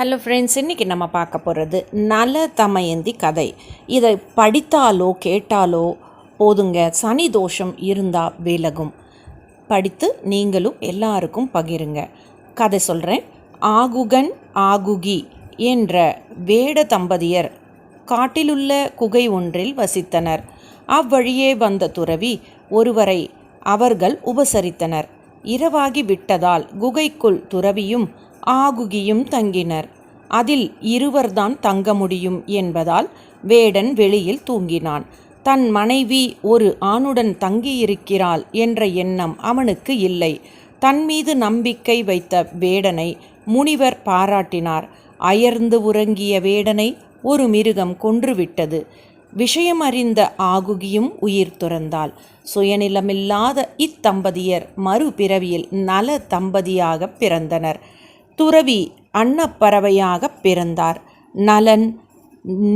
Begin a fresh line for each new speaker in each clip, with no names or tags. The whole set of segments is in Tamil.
ஹலோ ஃப்ரெண்ட்ஸ் இன்றைக்கி நம்ம பார்க்க போகிறது நல தமயந்தி கதை. இதை படித்தாலோ கேட்டாலோ போதுங்க சனி தோஷம் இருந்தால் விலகும். படித்து நீங்களும் எல்லாருக்கும் பகிருங்க. கதை சொல்கிறேன் ஆகுகன் ஆகுகி என்ற வேட தம்பதியர் காட்டிலுள்ள குகை ஒன்றில் வசித்தனர். அவ்வழியே வந்த துறவி ஒருவரை அவர்கள் உபசரித்தனர். இரவாகி விட்டதால் குகைக்குள் துறவியும் ஆகுகியும் தங்கினர். அதில் இருவர்தான் தங்க முடியும் என்பதால் வேடன் வெளியில் தூங்கினான். தன் மனைவி ஒரு ஆணுடன் தங்கியிருக்கிறாள் என்ற எண்ணம் அவனுக்கு இல்லை. தன் மீது நம்பிக்கை வைத்த வேடனை முனிவர் பாராட்டினார். அயர்ந்து உறங்கிய வேடனை ஒரு மிருகம் கொன்றுவிட்டது. விஷயம் அறிந்த ஆகுகியும் உயிர் துறந்தாள். சுயநிலமில்லாத இத்தம்பதியர் மறுபிறவியில் நல தம்பதியாக பிறந்தனர். துறவி அன்னப்பறவையாக பிறந்தார். நலன்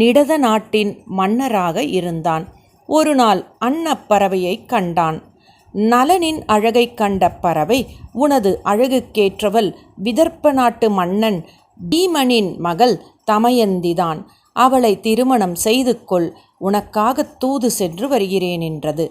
நிடத நாட்டின் மன்னராக இருந்தான். ஒரு நாள் அன்னப்பறவையை கண்டான். நலனின் அழகை கண்ட பறவை உனது அழகுக்கேற்றவள் விதர்ப்ப நாட்டு மன்னன் பீமனின் மகள் தமயந்திதான். அவளை திருமணம் செய்து கொள் உனக்காக தூது சென்று வருகிறேன் என்றது.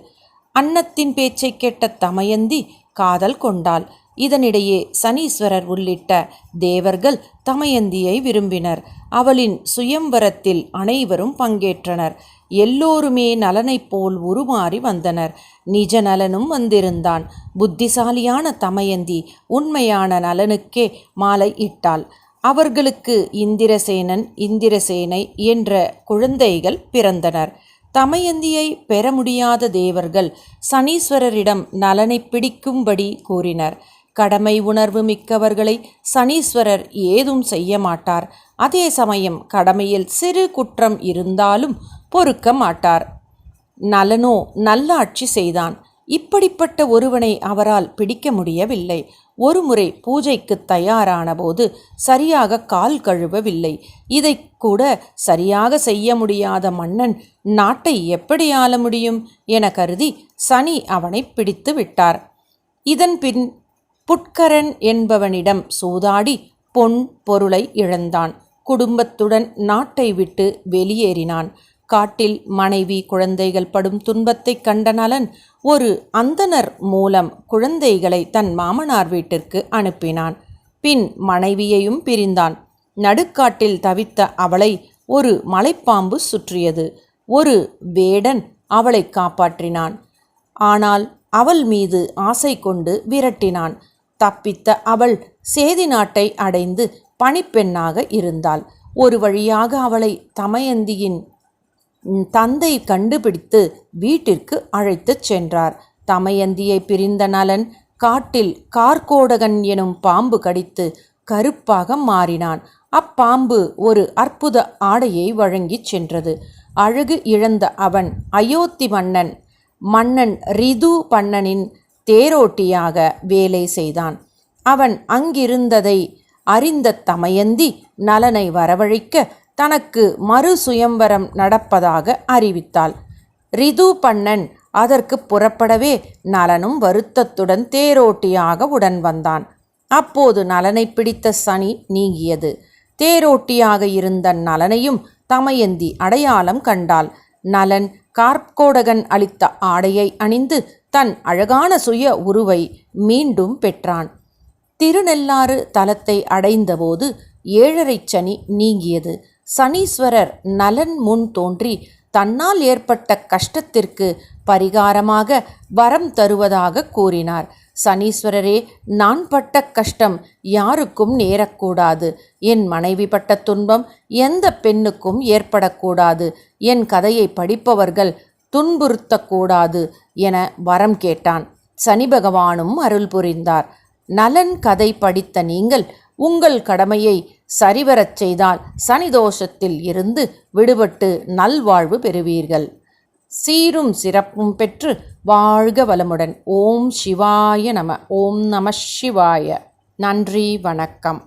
அன்னத்தின் பேச்சை கேட்ட தமயந்தி காதல் கொண்டாள். இதனிடையே சனீஸ்வரர் உள்ளிட்ட தேவர்கள் தமயந்தியை விரும்பினர். அவளின் சுயம்பரத்தில் அனைவரும் பங்கேற்றனர். எல்லோருமே நலனைப் போல் உருமாறி வந்தனர். நிஜ நலனும் வந்திருந்தான். புத்திசாலியான தமயந்தி உண்மையான நலனுக்கே மாலை இட்டாள். அவர்களுக்கு இந்திரசேனன் இந்திரசேனை என்ற குழந்தைகள் பிறந்தனர். தமயந்தியை பெற முடியாத தேவர்கள் சனீஸ்வரரிடம் நலனை பிடிக்கும்படி கூறினர். கடமை உணர்வு மிக்கவர்களை சனீஸ்வரர் ஏதும் செய்ய மாட்டார். அதே சமயம் கடமையில் சிறு குற்றம் இருந்தாலும் பொறுக்க மாட்டார். நலனோ நல்லாட்சி செய்தான். இப்படிப்பட்ட ஒருவனை அவரால் பிடிக்க முடியவில்லை. ஒருமுறை பூஜைக்கு தயாரான போது சரியாக கால் கழுவவில்லை. இதை கூட சரியாக செய்ய முடியாத மன்னன் நாட்டை எப்படி ஆள முடியும்? என கருதி சனி அவனை பிடித்து விட்டார். இதன் பின் புட்கரன் என்பவனிடம் சூதாடி பொன் பொருளை இழந்தான். குடும்பத்துடன் நாட்டை விட்டு வெளியேறினான். காட்டில் மனைவி குழந்தைகள் படும் துன்பத்தைக் கண்ட நலன் ஒரு அந்தனர் மூலம் குழந்தைகளை தன் மாமனார் வீட்டிற்கு அனுப்பினான். பின் மனைவியையும் பிரிந்தான். நடுக்காட்டில் தவித்த அவளை ஒரு மலைப்பாம்பு சுற்றியது. ஒரு வேடன் அவளை காப்பாற்றினான். ஆனால் அவள் மீது ஆசை கொண்டு விரட்டினான். தப்பித்த அவள் சேதி நாட்டை அடைந்து பணிப்பெண்ணாக இருந்தாள். ஒரு வழியாக அவளை தமயந்தியின் தந்தை கண்டுபிடித்து வீட்டிற்கு அழைத்துச் சென்றார். தமயந்தியை பிரிந்த நலன் காட்டில் கார்கோடகன் எனும் பாம்பு கடித்து கருப்பாக மாறினான். அப்பாம்பு ஒரு அற்புத ஆடையை வழங்கிச் சென்றது. அழகு இழந்த அவன் அயோத்தி மன்னன் மன்னன் ரிது பன்னனின் தேரோட்டியாக வேலை செய்தான். அவன் அங்கிருந்ததை அறிந்த தமயந்தி நலனை வரவழைக்க தனக்கு மறு சுயம்பரம் நடப்பதாக அறிவித்தாள். ரிது பண்ணன் அதற்கு புறப்படவே நலனும் வருத்தத்துடன் தேரோட்டியாக உடன் வந்தான். அப்போது நலனை பிடித்த சனி நீங்கியது. தேரோட்டியாக இருந்த நலனையும் தமயந்தி அடையாளம் கண்டாள். நலன் கார்கோடகன் அளித்த ஆடையை அணிந்து தன் அழகான சுய உருவை மீண்டும் பெற்றான். திருநெல்லாறு தலத்தை அடைந்தபோது ஏழரை சனி நீங்கியது. சனீஸ்வரர் நலன் முன் தோன்றி தன்னால் ஏற்பட்ட கஷ்டத்திற்கு பரிகாரமாக வரம் தருவதாக கூறினார். சனீஸ்வரரே நான் பட்ட கஷ்டம் யாருக்கும் நேரக்கூடாது. என் மனைவி பட்ட துன்பம் எந்த பெண்ணுக்கும் ஏற்படக்கூடாது. என் கதையை படிப்பவர்கள் துன்புறுத்தக்கூடாது என வரம் கேட்டான். சனி பகவானும் அருள் புரிந்தார். நலன் கதை படித்த நீங்கள் உங்கள் கடமையை சரிவரச் செய்தால் சனி தோஷத்தில் இருந்து விடுபட்டு நல்வாழ்வு பெறுவீர்கள். சீரும் சிறப்பும் பெற்று வாழ்க வளமுடன். ஓம் சிவாய நம ஓம் நம சிவாய. நன்றி வணக்கம்.